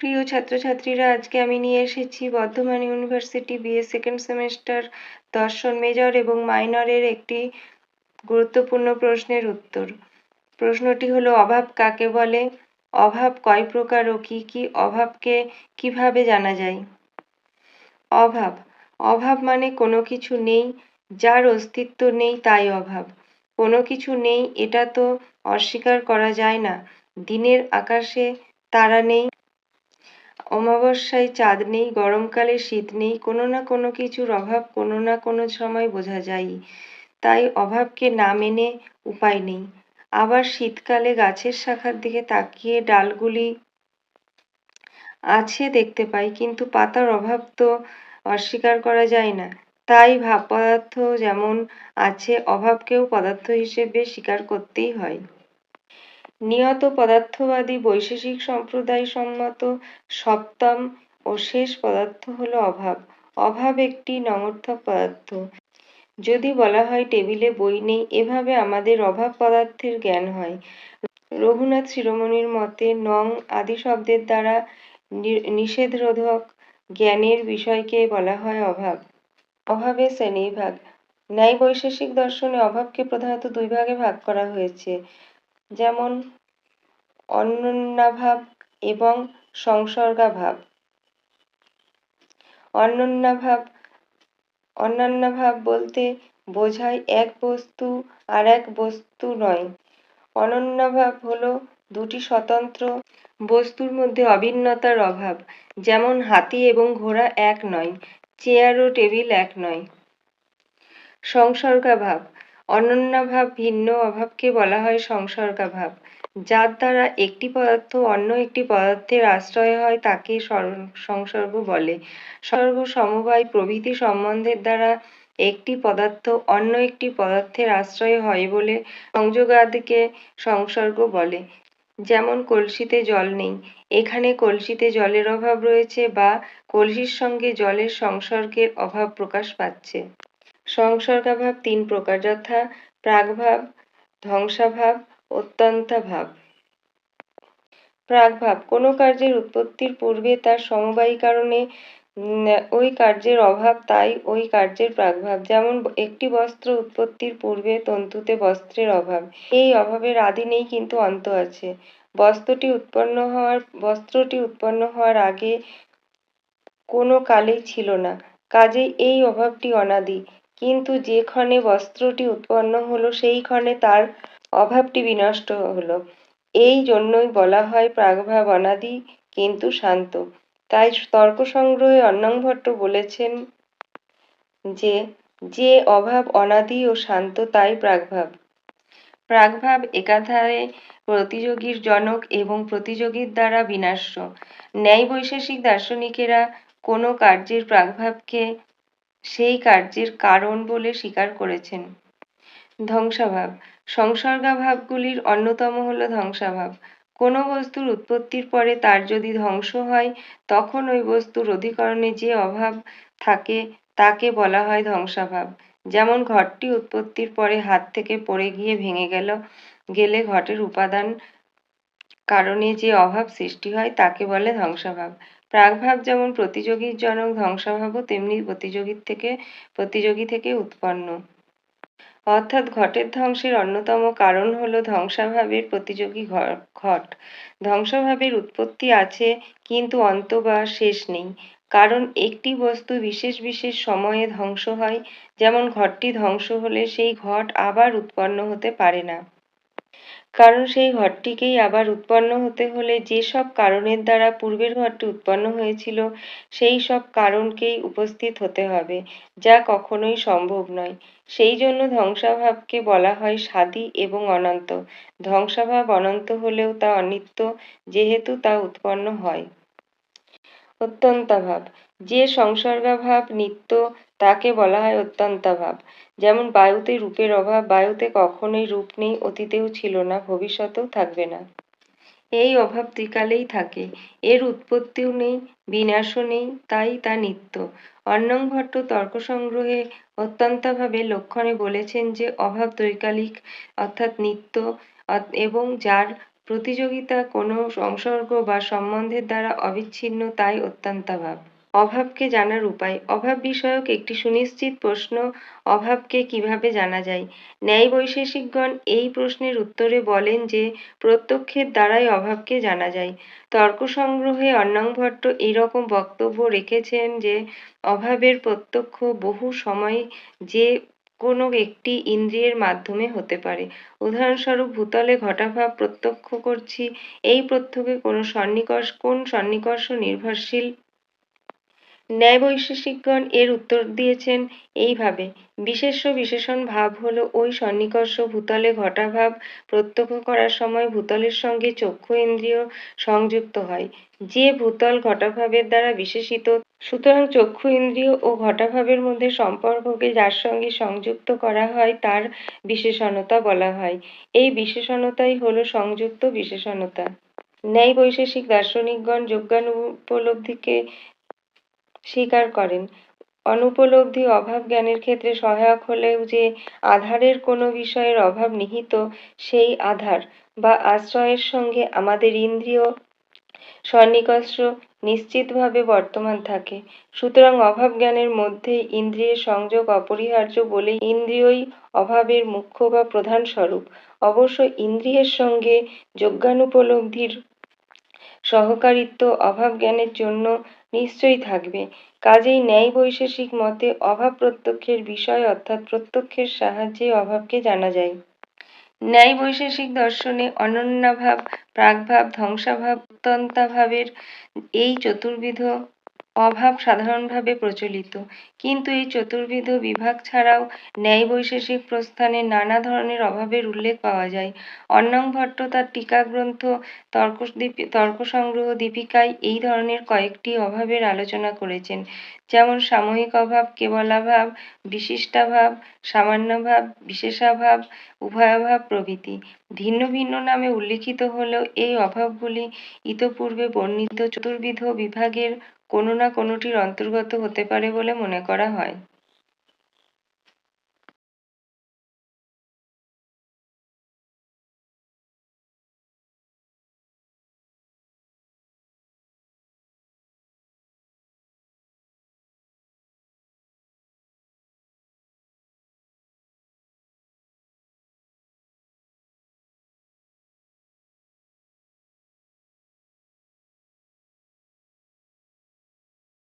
প্রিয় ছাত্রছাত্রীরা, আজকে আমি নিয়ে এসেছি Bardhaman university BA second semester দর্শন মেজর এবং মাইনরের একটি গুরুত্বপূর্ণ প্রশ্নের উত্তর। প্রশ্নটি হলো, অভাব কাকে বলে? অভাব কয় প্রকার ও কি কি? অভাবকে কীভাবে জানা যায়? অভাব। অভাব মানে কোনো কিছু নেই, যার অস্তিত্ব নেই তাই অভাব। কোনো কিছু নেই, এটা তো অস্বীকার করা যায় না। দিনের আকাশে তারা নেই অমাবস্যায় চাঁদ নেই, গরমকালে শীত নেই, কোনো না কোনো কিছুর অভাব, কোনো না কোনো সময় বোঝা যায়ই তাই অভাবকে না মেনে উপায় নেই। আবার শীতকালে গাছের শাখার দিকে তাকিয়ে ডালগুলি আছে দেখতে পাই, কিন্তু পাতার অভাব তো অস্বীকার করা যায় না। তাই ভাব পদার্থ যেমন আছে, অভাবকেও পদার্থ হিসেবে স্বীকার করতেই হয়। নিয়ত পদার্থবাদী বৈশেষিক সম্প্রদায় সম্মত সপ্তম ও শেষ পদার্থ হল অভাব। অভাব একটি নঙর্থক পদার্থ। যদি বলা হয় টেবিলে বই নেই, এভাবে আমাদের অভাব পদার্থের জ্ঞান হয়। রঘুনাথ শিরোমণির মতে, নং আদি শব্দের দ্বারা নিষেধরোধক জ্ঞানের বিষয়কে বলা হয় অভাব। অভাবের শ্রেণীবিভাগ। ন্যায় বৈশেষিক দর্শনে অভাবকে প্রধানত দুই ভাগে ভাগ করা হয়েছে। যেমন অনন্যাভাব এবং সংসর্গাভাব। অনন্যাভাব অনন্যাভাব বলতে বোঝায় এক বস্তু আর এক বস্তু নয়। অনন্যাভাব হলো দুটি স্বতন্ত্র বস্তুর মধ্যে অভিন্নতার অভাব, যেমন হাতি এবং ঘোড়া এক নয়, চেয়ার ও টেবিল এক নয়। সংসর্গাভাব অনন্যাভাব, ভিন্ন অভাবকে বলা হয় সংসর্গাভাব। যার দ্বারা একটি পদার্থ অন্য একটি পদার্থের আশ্রয় হয়, তাকে সংসর্গ বলে। সর্গ সমবায় প্রভৃতি সম্বন্ধের দ্বারা একটি পদার্থ অন্য একটি পদার্থের আশ্রয় হয় বলে সংযোগাদিকে সংসর্গ বলে। যেমন কলসিতে জল নেই, এখানে কলসিতে জলের অভাব রয়েছে বা কলসির সঙ্গে জলের সংসর্গের অভাব প্রকাশ পাচ্ছে। সংসর্গাভাব, তিন প্রকার যথা, প্রাগভাব, ধ্বংসাভাব, অত্যন্তাভাব। প্রাগভাব, কোনো কার্যের উৎপত্তির পূর্বে তার সমবায়ী কারণে ওই কার্যের অভাব তাই ওই কার্যের প্রাগভাব। যেমন একটি বস্ত্র উৎপত্তির পূর্বে তন্তুতে বস্ত্রের অভাব। এই অভাবের আদি নেই কিন্তু অন্ত আছে। বস্ত্রটি উৎপন্ন হওয়ার, বস্ত্রটি উৎপন্ন হওয়ার আগে কোনো কালেই ছিল না। কাজেই এই অভাবটি অনাদি। কিন্তু যে ক্ষণে বস্ত্রটি উৎপন্ন হলো, সেই ক্ষণে তার অভাবটি বিনষ্ট হলো। এই জন্যই বলা হয় প্রাগভাব অনাদি কিন্তু শান্ত। তাই তর্ক সংগ্রহে অন্নংভট্ট বলেছেন যে যে অভাব অনাদি ও শান্ত, তাই প্রাগভাব। প্রাগভাব একাধারে প্রতিযোগীর জনক এবং প্রতিযোগীর দ্বারা বিনাশ্য। ন্যায় বৈশেষিক দার্শনিকেরা কোনো কার্যের প্রাগভাবকে সেই কার্যের কারণ বলে স্বীকার করেছেন। ধ্বংসাভাব। সংসর্গাভাবগুলির অন্যতম হল ধ্বংসাভাব। কোনো বস্তুর উৎপত্তির পরে তার যদি ধ্বংস হয়, তখন ওই বস্তুর অধিকরণে যে অভাব থাকে, তাকে বলা হয় ধ্বংসাভাব। যেমন ঘরটি উৎপত্তির পরে হাত থেকে পড়ে গিয়ে ভেঙে গেল, গেলে ঘটের উপাদান কারণে যে অভাব সৃষ্টি হয়, তাকে বলে ধ্বংসাভাব। প্রাগভাব যেমন প্রতিযোগীর জনক ধ্বংসাভাবও, তেমনি প্রতিযোগীর থেকে, প্রতিযোগী থেকে উৎপন্ন। অর্থাৎ ঘটের ধ্বংসের অন্যতম কারণ হল ধ্বংসাভাবের প্রতিযোগী ঘট। ধ্বংসভাবের উৎপত্তি আছে, কিন্তু অন্ত বা শেষ নেই। কারণ একটি বস্তু বিশেষ বিশেষ সময়ে ধ্বংস হয়, যেমন ঘটটি ধ্বংস হলে সেই ঘট আবার উৎপন্ন হতে পারে না। কারণ সেই ঘরটিকেই আবার উৎপন্ন হতে হলে যে সব কারণের দ্বারা পূর্বের ঘরটি উৎপন্ন হয়েছিল, সেই সব কারণকেই উপস্থিত হতে হবে, যা কখনোই সম্ভব নয়। সেই জন্য ধ্বংসাভাবকে বলা হয় সাদি এবং অনন্ত। ধ্বংসাভাব অনন্ত হলেও তা অনিত্য, যেহেতু তা উৎপন্ন হয়। অত্যন্তাভাব। যে সংসর্গাভাব নিত্য, তাকে বলা হয় অত্যন্তাভাব। যেমন বায়ুতে রূপের অভাব, বায়ুতে কখনোই রূপ নেই, অতীতেও ছিল না, ভবিষ্যতেও থাকবে না। এই অভাব ত্রিকালেই থাকে। এর উৎপত্তিও নেই, বিনাশও নেই, তাই তা নিত্য। অন্নং ভট্ট তর্ক সংগ্রহে অত্যন্তাভাবে লক্ষণে বলেছেন যে অভাব ত্রৈকালিক অর্থাৎ নিত্য এবং যার প্রতিযোগিতা কোনো সংসর্গ বা সম্বন্ধের দ্বারা অবিচ্ছিন্ন, তাই অত্যন্তাভাব। অভাবকে জানার উপায়। অভাব বিষয়ক একটি সুনিশ্চিত প্রশ্ন, অভাবকে কীভাবে জানা যায়? ন্যায় বৈশেষিকগণ এই প্রশ্নের উত্তরে বলেন যে, প্রত্যক্ষের দ্বারাই অভাবকে জানা যায়। তর্ক সংগ্রহে অন্নং ভট্ট এইরকম বক্তব্য রেখেছেন যে, অভাবের প্রত্যক্ষ বহু সময় যে কোনো একটি ইন্দ্রিয়ের মাধ্যমে হতে পারে। উদাহরণস্বরূপ, ভূতলে ঘটাভাব প্রত্যক্ষ করছি, এই প্রত্যক্ষে কোনো সন্নিকর্ষ কোন সন্নিকর্ষ নির্ভরশীল ন্যায় বৈশেষিকগণ এর উত্তর দিয়েছেন এইভাবে। বিশেষ্য বিশেষণ ভাব হলো ওই সন্নিকর্ষ ভূতলে ঘটাভাব প্রত্যক্ষ করার সময় ভূতলের সঙ্গে চক্ষু ইন্দ্রিয় সংযুক্ত হয়। যে ভূতল ঘটাভাবের দ্বারা বিশেষিত, সুতরাং চক্ষু ইন্দ্রিয় ও ঘটাভাবের মধ্যে সম্পর্ককে যার সঙ্গে সংযুক্ত করা হয় তার বিশেষণতা বলা হয়। এই বিশেষণতাই হলো সংযুক্ত বিশেষণতা। ন্যায় বৈশেষিক দার্শনিকগণ যোগ্যানুপলব্ধিকে স্বীকার করেন। অনুপলব্ধি অভাব জ্ঞানের ক্ষেত্রে সহায়ক হলেও যে আধারের কোনো বিষয়ের অভাব নিহিত, সেই আধার বা আশ্রয়ের সঙ্গে আমাদের ইন্দ্রিয় সন্নিকর্ষ নিশ্চিতভাবে বর্তমান থাকে। সুতরাং অভাব জ্ঞানের মধ্যেই ইন্দ্রিয়ের সংযোগ অপরিহার্য বলে ইন্দ্রিয়ই অভাবের মুখ্য বা প্রধান স্বরূপ। অবশ্য ইন্দ্রিয়ের সঙ্গে যোগ্যানুপলব্ধির সহকারিত্ব অভাব জ্ঞানের জন্য নিশ্চয়ই থাকবে। কাজেই ন্যায় বৈশেষিক মতে অভাব প্রত্যক্ষের বিষয় অর্থাৎ প্রত্যক্ষের সাহায্যে অভাবকে জানা যায়। ন্যায় বৈশেষিক দর্শনে অনন্যাভাব প্রাগভাব, ধ্বংসাভাব, উত্তন্তাভাবের এই চতুর্বিধ অভাব সাধারণভাবে প্রচলিত। কিন্তু এই চতুর্বিধ বিভাগ ছাড়াও ন্যায় বৈশেষিক প্রস্থানে নানা ধরনের অভাবের উল্লেখ পাওয়া যায়। অন্নং ভট্ট তার টীকাগ্রন্থ তর্ক তর্ক সংগ্রহ দীপিকায় এই ধরনের কয়েকটি অভাবের আলোচনা করেছেন। যেমন সাময়িক অভাব, কেবলাভাব, বিশিষ্টাভাব, সামান্যভাব, বিশেষাভাব, উভয়াভাব প্রভৃতি। ভিন্ন ভিন্ন নামে উল্লিখিত হলেও এই অভাবগুলি ইতপূর্বে বর্ণিত চতুর্বিধ বিভাগের কোনো না কোনোটির অন্তর্গত হতে পারে বলে মনে করা হয়।